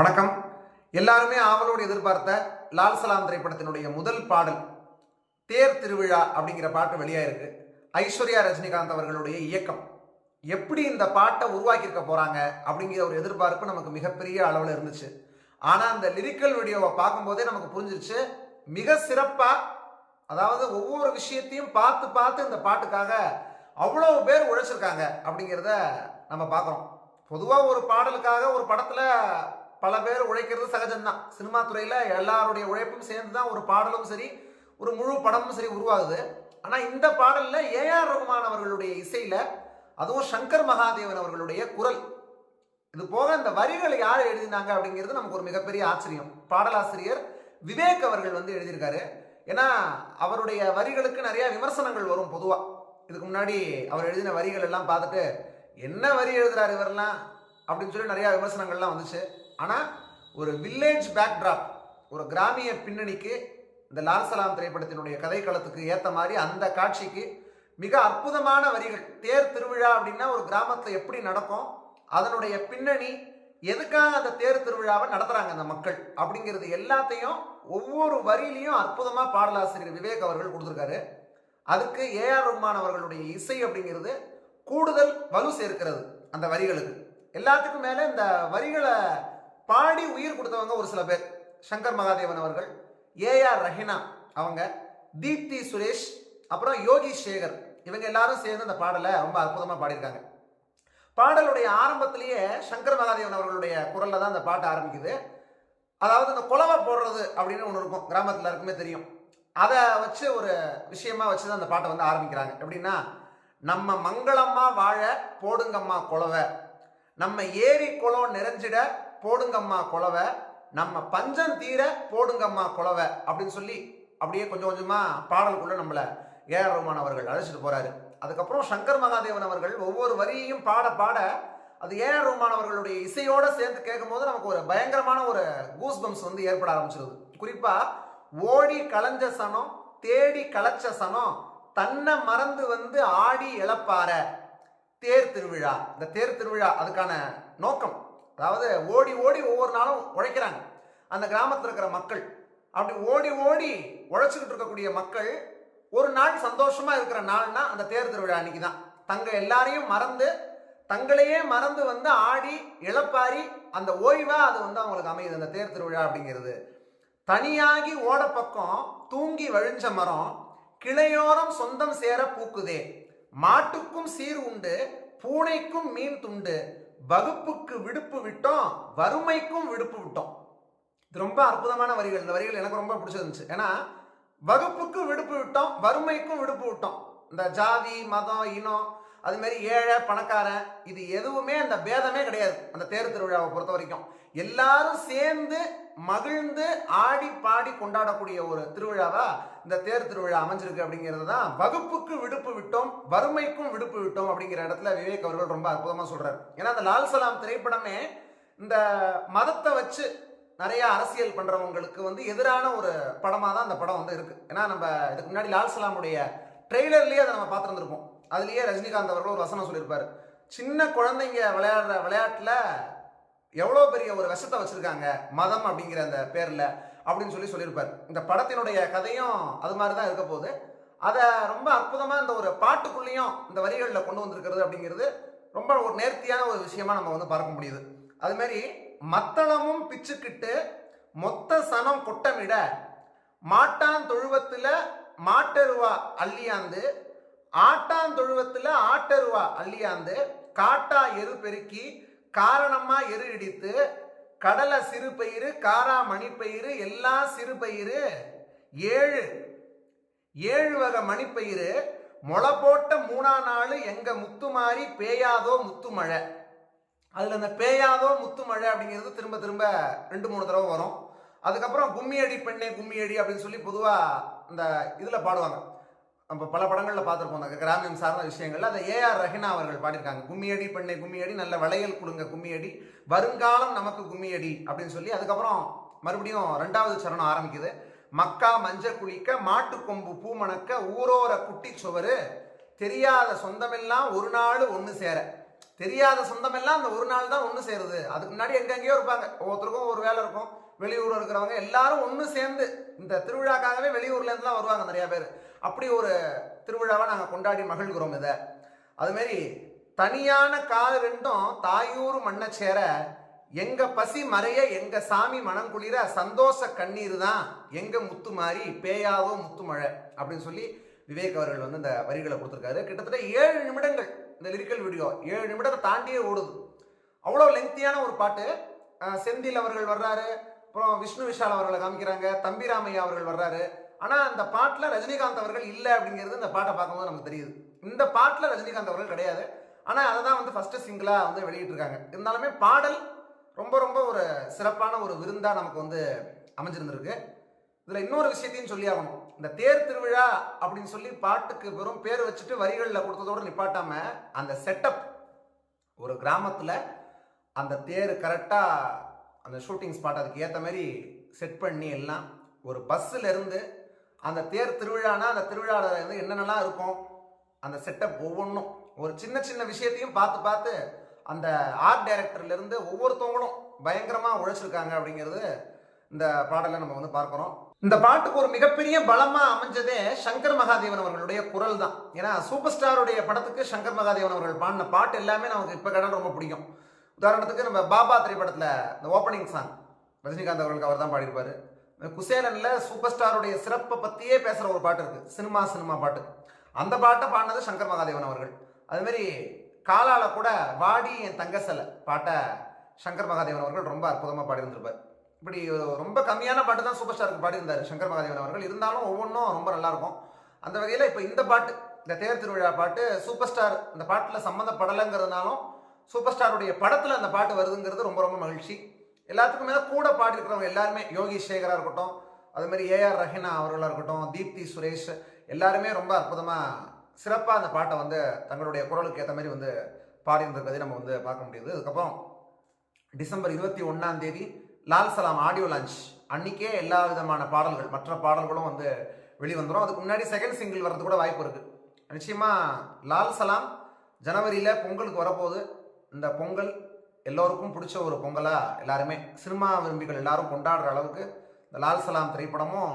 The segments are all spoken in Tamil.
வணக்கம். எல்லாருமே ஆவலோடு எதிர்பார்த்த லால் சலாம் திரைப்படத்தினுடைய முதல் பாடல் தேர் திருவிழா அப்படிங்கிற பாட்டு வெளியாயிருக்கு. ஐஸ்வர்யா ரஜினிகாந்த் அவர்களுடைய இயக்கம். எப்படி இந்த பாட்டை உருவாக்கியிருக்க போகிறாங்க அப்படிங்கிற ஒரு எதிர்பார்ப்பு நமக்கு மிகப்பெரிய அளவில் இருந்துச்சு. ஆனால் அந்த லிரிக்கல் வீடியோவை பார்க்கும்போதே நமக்கு புரிஞ்சிருச்சு மிக சிறப்பாக அதாவது ஒவ்வொரு விஷயத்தையும் பார்த்து பார்த்து இந்த பாட்டுக்காக அவ்வளோ பேர் உழைச்சிருக்காங்க அப்படிங்கிறத நம்ம பார்க்குறோம். பொதுவாக ஒரு பாடலுக்காக ஒரு படத்தில் பல பேர் உழைக்கிறது சகஜம்தான். சினிமா துறையில் எல்லாருடைய உழைப்பும் சேர்ந்து தான் ஒரு பாடலும் சரி ஒரு முழு படமும் சரி உருவாகுது. ஆனால் இந்த பாடலில் ஏஆர் ரகுமான் அவர்களுடைய இசையில் அதுவும் சங்கர் மகாதேவன் அவர்களுடைய குரல். இது போக இந்த வரிகளை யார் எழுதினாங்க அப்படிங்கிறது நமக்கு ஒரு மிகப்பெரிய ஆச்சரியம். பாடலாசிரியர் விவேக் அவர்கள் வந்து எழுதியிருக்காரு. ஏன்னா அவருடைய வரிகளுக்கு நிறைய விமர்சனங்கள் வரும் பொதுவாக இதுக்கு முன்னாடி அவர் எழுதின வரிகள் எல்லாம் பார்த்துட்டு என்ன வரி எழுதுறாரு இவரெல்லாம்? அப்படின்னு சொல்லி நிறைய விமர்சனங்கள்லாம் வந்துச்சு. ஆனால் ஒரு வில்லேஜ் பேக்ட்ராப் ஒரு கிராமிய பின்னணிக்கு இந்த லால் சலாம் திரைப்படத்தினுடைய கதைக்களத்துக்கு ஏற்ற மாதிரி அந்த காட்சிக்கு மிக அற்புதமான வரிகள். தேர் திருவிழா அப்படின்னா ஒரு கிராமத்தில் எப்படி நடக்கும்? அதனுடைய பின்னணி எதுக்காக அந்த தேர் திருவிழாவை நடத்துகிறாங்க அந்த மக்கள்? அப்படிங்கிறது எல்லாத்தையும் ஒவ்வொரு வரியிலையும் அற்புதமாக பாடலாசிரியர் விவேக் அவர்கள் கொடுத்துருக்காரு. அதுக்கு ஏஆர் ரஹ்மான் அவர்களுடைய இசை அப்படிங்கிறது கூடுதல் வலு சேர்க்கிறது அந்த வரிகளுக்கு. எல்லாத்துக்கும் மேலே இந்த வரிகளை பாடி உயிர் கொடுத்தவங்க ஒரு சில பேர். சங்கர் மகாதேவன் அவர்கள் ஏஆர் ரஹினா அவங்க தீப்தி சுரேஷ் அப்புறம் யோகி சேகர். இவங்க எல்லாரும் சேர்ந்து அந்த பாடலை ரொம்ப அற்புதமாக பாடியிருக்காங்க. பாடலுடைய ஆரம்பத்திலேயே சங்கர் மகாதேவன் அவர்களுடைய குரலில் தான் அந்த பாட்டு ஆரம்பிக்குது. அதாவது இந்த குலவை போடுறது அப்படின்னு ஒன்று இருக்கும். கிராமத்தில் இருக்குமே தெரியும். அதை வச்சு ஒரு விஷயமா வச்சு தான் அந்த பாட்டை வந்து ஆரம்பிக்கிறாங்க. எப்படின்னா நம்ம மங்களம்மா வாழ போடுங்கம்மா குலவை நம்ம ஏரி குளம் நிறைஞ்சிட போடுங்கம்மா குலவை நம்ம பஞ்சம் தீர போடுங்கம்மா குலவை அப்படின்னு சொல்லி அப்படியே கொஞ்சம் கொஞ்சமாக பாடலுக்குள்ள நம்மளை ஏஆர் ரஹ்மான் அவர்கள் அழைச்சிட்டு போகிறாரு அதுக்கப்புறம் சங்கர் மகாதேவன் அவர்கள் ஒவ்வொரு வரியையும் பாட பாட அது ஏஆர் ரஹ்மான் அவர்களுடைய இசையோடு சேர்ந்து கேட்கும்போது நமக்கு ஒரு பயங்கரமான ஒரு கூஸ் பம்ஸ் வந்து ஏற்பட ஆரம்பிச்சிருது. குறிப்பாக ஓடி களைஞ்ச சனம் தேடி களைச்ச சனம் தன்னை மறந்து வந்து ஆடி இழப்பார தேர் திருவிழா. இந்த தேர் திருவிழா அதுக்கான நோக்கம் அதாவது ஓடி ஓடி ஒவ்வொரு நாளும் உழைக்கிறாங்க. அந்த கிராமத்தில் இருக்கிற மக்கள் அப்படி ஓடி ஓடி உழைச்சிக்கிட்டு இருக்கக்கூடிய மக்கள் ஒரு நாள் சந்தோஷமாக இருக்கிற நாள்னா அந்த தேர் திருவிழா அன்னைக்கு தான் தங்கள் எல்லாரையும் மறந்து தங்களையே மறந்து வந்து ஆடி இழப்பாரி அந்த ஓய்வாக அது வந்து அவங்களுக்கு அமையுது அந்த தேர் திருவிழா அப்படிங்கிறது. தனியாகி ஓட பக்கம் தூங்கி வழிஞ்ச மரம் கிளையோரம் சொந்தம் சேர பூக்குதே. மாட்டுக்கும் சீர் உண்டு பூனைக்கும் மீன் துண்டு வகுப்புக்கு விடுப்பு விட்டோம் வறுமைக்கும் விடுப்பு விட்டோம். இது ரொம்ப அற்புதமான வரிகள். இந்த வரிகள் எனக்கு ரொம்ப பிடிச்சிருந்துச்சு. ஏன்னா வகுப்புக்கு விடுப்பு விட்டோம் வறுமைக்கும் விடுப்பு விட்டோம். இந்த ஜாதி மதம் இனம் அது மாதிரி ஏழை பணக்காரன் இது எதுவுமே அந்த பேதமே கிடையாது அந்த தேர் திருவிழாவை பொறுத்த வரைக்கும். எல்லாரும் சேர்ந்து மகிழ்ந்து ஆடி பாடி கொண்டாடக்கூடிய ஒரு திருவிழாவா இந்த தேர் திருவிழா அமைஞ்சிருக்கு அப்படிங்கிறது தான் வகுப்புக்கு விடுப்பு விட்டோம் வறுமைக்கும் விடுப்பு விட்டோம் அப்படிங்கிற இடத்துல விவேக் அவர்கள் ரொம்ப அற்புதமா சொல்றாரு. ஏன்னா அந்த லால் சலாம் திரைப்படமே இந்த மதத்தை வச்சு நிறைய அரசியல் பண்றவங்களுக்கு வந்து எதிரான ஒரு படமாக தான் அந்த படம் வந்து இருக்கு. ஏன்னா நம்ம இதுக்கு முன்னாடி லால் சலாமுடைய ட்ரெய்லர்லேயே அதை நம்ம பார்த்துருந்துருப்போம். அதுலேயே ரஜினிகாந்த் அவர்கள் ஒரு வசனம் சொல்லியிருப்பார். சின்ன குழந்தைங்க விளையாடுற விளையாட்டில் எவ்வளோ பெரிய ஒரு விஷத்தை வச்சுருக்காங்க? மதம் அப்படிங்கிற அந்த பேரில் அப்படின்னு சொல்லி சொல்லியிருப்பார். இந்த படத்தினுடைய கதையும் அது மாதிரி தான் இருக்க போகுது. அதை ரொம்ப அற்புதமாக இந்த ஒரு பாட்டுக்குள்ளேயும் இந்த வரிகளில் கொண்டு வந்திருக்கிறது அப்படிங்கிறது ரொம்ப ஒரு நேர்த்தியான ஒரு விஷயமா நம்ம வந்து பார்க்க முடியுது. அதுமாரி மத்தளமும் பிச்சுக்கிட்டு மொத்த சனம் கொட்டமிட மாட்டான் தொழுவத்தில் மாட்டருவா அள்ளியாந்து ஆட்டாந்தொழுவத்தில் ஆட்டருவா அள்ளியாந்து காட்டா எரு பெருக்கி காரணமா எரு இடித்து கடலை சிறு பயிறு காரா மணிப்பயிறு எல்லா சிறு பயிறு ஏழு. ஏழு வகை மணிப்பயிறு முளை போட்ட மூணா நாள் எங்க முத்து மாறி பேயாதோ முத்து மழை. அதில் அந்த பேயாதோ முத்து மழை அப்படிங்கிறது திரும்ப திரும்ப ரெண்டு மூணு தடவை வரும். அதுக்கப்புறம் கும்மியடி பெண்ணே கும்மியடி அப்படின்னு சொல்லி பொதுவாக இந்த இதில் பாடுவாங்க. நம்ம பல படங்களில் பார்த்துருப்போம். அந்த கிராமியம் சார்ந்த விஷயங்கள்ல அதை ஏஆர் ரஹினா அவர்கள் பாடியிருக்காங்க. கும்மியடி பெண்ணை கும்மியடி நல்ல வளையல் கொடுங்க கும்மியடி வருங்காலம் நமக்கு கும்மியடி அப்படின்னு சொல்லி அதுக்கப்புறம் மறுபடியும் ரெண்டாவது சரணம் ஆரம்பிக்குது. மக்கா மஞ்ச குளிக்க மாட்டு கொம்பு பூ மணக்க ஊரோர குட்டி சுவரு தெரியாத சொந்தமெல்லாம் ஒரு நாள் ஒன்று சேர. தெரியாத சொந்தமெல்லாம் அந்த ஒரு நாள் தான் ஒன்று சேருது. அதுக்கு முன்னாடி எங்கெங்கேயோ இருப்பாங்க. ஒவ்வொருத்தருக்கும் ஒரு வேலை இருக்கும். வெளியூர்ல இருக்கிறவங்க எல்லாரும் ஒன்று சேர்ந்து இந்த திருவிழாக்காகவே வெளியூர்லேருந்துலாம் வருவாங்க நிறைய பேர். அப்படி ஒரு திருவிழாவை நாங்கள் கொண்டாடி மகிழ்கிறோம் இதை. அதுமாரி தனியான கால் ரெண்டும் தாயூர் மண்ணை சேர எங்க பசி மறைய எங்க சாமி மனம் குளிர சந்தோஷ கண்ணீர் தான் எங்க முத்து மாறி பேயாவோ முத்து மழை அப்படின்னு சொல்லி விவேக் அவர்கள் வந்து இந்த வரிகளை கொடுத்துருக்காரு. கிட்டத்தட்ட ஏழு நிமிடங்கள் இந்த லிரிக்கல் வீடியோ ஏழு நிமிடத்தை தாண்டியே ஓடுது. அவ்வளோ லெங்க்தியான ஒரு பாட்டு. செந்தில் அவர்கள் வர்றாரு. அப்புறம் விஷ்ணு விஷால் அவர்களை காமிக்கிறாங்க தம்பிராமையா அவர்கள் வர்றாரு. ஆனால் அந்த பாட்டில் ரஜினிகாந்த் அவர்கள் இல்லை அப்படிங்கிறது இந்த பாட்டை பார்க்கும்போது நமக்கு தெரியுது. இந்த பாட்டில் ரஜினிகாந்த் அவர்கள் கிடையாது. ஆனால் அதை தான் வந்து ஃபஸ்ட்டு சிங்கிளாக வந்து வெளியிட்டிருக்காங்க. இருந்தாலுமே பாடல் ரொம்ப ரொம்ப ஒரு சிறப்பான ஒரு விருந்தாக நமக்கு வந்து அமைஞ்சிருந்திருக்கு. இதில் இன்னொரு விஷயத்தையும் சொல்லி ஆகணும். இந்த தேர் திருவிழா அப்படின்னு சொல்லி பாட்டுக்கு வெறும் பேர் வச்சுட்டு வரிகளில் கொடுத்ததோடு நிப்பாட்டாம அந்த செட்டப் ஒரு கிராமத்தில் அந்த தேர் கரெக்டாக அந்த ஷூட்டிங் ஸ்பாட் அதுக்கு ஏற்ற மாதிரி செட் பண்ணி எல்லாம் ஒரு பஸ்ஸில் இருந்து அந்த தேர் திருவிழானா அந்த திருவிழாவில் வந்து என்னென்னலாம் இருக்கும் அந்த செட்டப் ஒவ்வொன்றும் ஒரு சின்ன சின்ன விஷயத்தையும் பார்த்து பார்த்து அந்த ஆர்ட் டைரக்டர்லேருந்து ஒவ்வொருத்தவங்களும் பயங்கரமாக உழைச்சிருக்காங்க அப்படிங்கிறது இந்த பாடலை நம்ம வந்து பார்க்குறோம் இந்த பாட்டுக்கு ஒரு மிகப்பெரிய பலமாக அமைஞ்சதே சங்கர் மகாதேவன் அவர்களுடைய குரல் தான். ஏன்னா சூப்பர் ஸ்டாருடைய படத்துக்கு சங்கர் மகாதேவன் அவர்கள் பாடின பாட்டு எல்லாமே நமக்கு இப்போ கடல் ரொம்ப பிடிக்கும். உதாரணத்துக்கு நம்ம பாபா திரைப்படத்தில் இந்த ஓப்பனிங் சாங் ரஜினிகாந்த் அவர்களுக்கு அவர் தான் பாடியிருப்பார். குசேலனில் சூப்பர் ஸ்டாருடைய சிறப்பை பற்றியே பேசுகிற ஒரு பாட்டு இருக்குது சினிமா சினிமா பாட்டு. அந்த பாட்டை பாடினது சங்கர் மகாதேவன் அவர்கள். அதுமாரி காலால கூட வாடி என் தங்க சிலை பாட்டை சங்கர் மகாதேவன் அவர்கள் ரொம்ப அற்புதமாக பாடியிருந்திருப்பார். இப்படி ரொம்ப கம்மியான பாட்டு தான் சூப்பர் ஸ்டாருக்கு பாடியிருந்தார் சங்கர் மகாதேவன் அவர்கள். இருந்தாலும் ஒவ்வொன்றும் ரொம்ப நல்லாயிருக்கும். அந்த வகையில் இப்போ இந்த பாட்டு இந்த தேர் திருவிழா பாட்டு சூப்பர் ஸ்டார் இந்த பாட்டில் சம்மந்தப்படலைங்கிறதுனாலும் சூப்பர் ஸ்டாருடைய படத்தில் அந்த பாட்டு வருதுங்கிறது ரொம்ப ரொம்ப மகிழ்ச்சி. எல்லாத்துக்கும் மேலே கூட பாடிருக்கிறவங்க எல்லாருமே யோகி சேகராக இருக்கட்டும் அது மாதிரி ஏஆர் ரஹினா அவர்களாக இருக்கட்டும் தீப்தி சுரேஷ் எல்லாருமே ரொம்ப அற்புதமாக சிறப்பாக அந்த பாட்டை வந்து தங்களுடைய குரலுக்கு ஏற்ற மாதிரி வந்து பாடியிருந்திருக்கிறதை நம்ம வந்து பார்க்க முடியுது. அதுக்கப்புறம் டிசம்பர் இருபத்தி ஒன்றாம் தேதி லால் சலாம் ஆடியோ லான்ச். அன்றைக்கே எல்லா விதமான பாடல்கள் மற்ற பாடல்களும் வந்து வெளிவந்துடும் அதுக்கு முன்னாடி செகண்ட் சிங்கிள் வர்றது கூட வாய்ப்பு இருக்குது நிச்சயமாக லால் சலாம் ஜனவரியில் பொங்கலுக்கு வரப்போகுது. இந்த பொங்கல் எல்லோருக்கும் பிடிச்ச ஒரு பொங்கலாக எல்லாருமே சினிமா விரும்பிகள் எல்லாரும் கொண்டாடுற அளவுக்கு இந்த லால் சலாம் திரைப்படமும்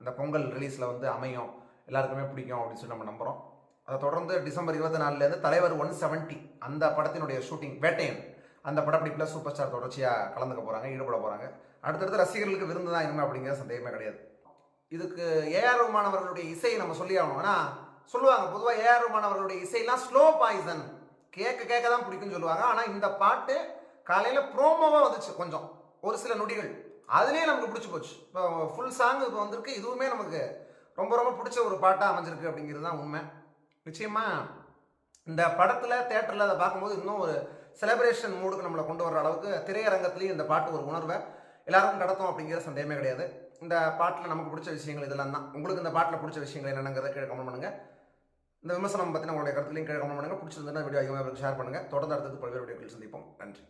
இந்த பொங்கல் ரிலீஸில் வந்து அமையும். எல்லாருக்குமே பிடிக்கும் அப்படின்னு சொல்லி நம்ம நம்புகிறோம் அதை தொடர்ந்து டிசம்பர் இருபத்தி நாலுலேருந்து தலைவர் ஒன் செவன்ட்டி அந்த படத்தினுடைய ஷூட்டிங் வேட்டையன் அந்த படப்பிடிப்பில் சூப்பர் ஸ்டார் தொடர்ச்சியாக கலந்துக்க போகிறாங்க ஈடுபட போகிறாங்க அடுத்தடுத்து ரசிகர்களுக்கு விருந்து தான் இனிமே அப்படிங்கிற சந்தேகமே கிடையாது. இதுக்கு ஏஆர் ரஹ்மான் இசையை நம்ம சொல்லி ஆகணும் ஏன்னா சொல்லுவாங்க பொதுவாக ஏஆர் ரஹ்மான் இசையெல்லாம் ஸ்லோ பாய்சன் கேட்க கேட்க தான் பிடிக்கும்னு சொல்லுவாங்க. ஆனால் இந்த பாட்டு காலையில் ப்ரோமோவாக வந்துச்சு கொஞ்சம். ஒரு சில நொடிகள். அதுலேயே நமக்கு பிடிச்சி போச்சு. இப்போ ஃபுல் சாங் இப்போ வந்திருக்கு. இதுவுமே நமக்கு ரொம்ப ரொம்ப பிடிச்ச ஒரு பாட்டாக அமைஞ்சிருக்கு அப்படிங்கிறது தான் உண்மை. நிச்சயமாக இந்த படத்தில் தேட்டரில் அதை பார்க்கும்போது இன்னும் ஒரு செலிப்ரேஷன் மூடுக்கு நம்மளை கொண்டு வர அளவுக்கு திரையரங்கத்துலேயும் இந்த பாட்டு ஒரு உணர்வை எல்லாருக்கும் கடத்தும் அப்படிங்கிற சந்தேகமே கிடையாது. இந்த பாட்டில் நமக்கு பிடிச்ச விஷயங்கள் இதெல்லாம் தான். உங்களுக்கு இந்த பாட்டில் பிடிச்ச விஷயங்கள் என்னென்னங்கிறத கீழே கமெண்ட் பண்ணுங்கள் இந்த விமர்சனம் பற்றின உங்களுடைய கருத்துலையும் கீழே கமெண்ட் பண்ணுங்கள் பிடிச்சிருந்தா வீடியோ அதிகமாக ஷேர் பண்ணுங்கள் தொடர்ந்து அடுத்தது பல்வேறு வீடியோக்கள் சந்திப்போம். நன்றி.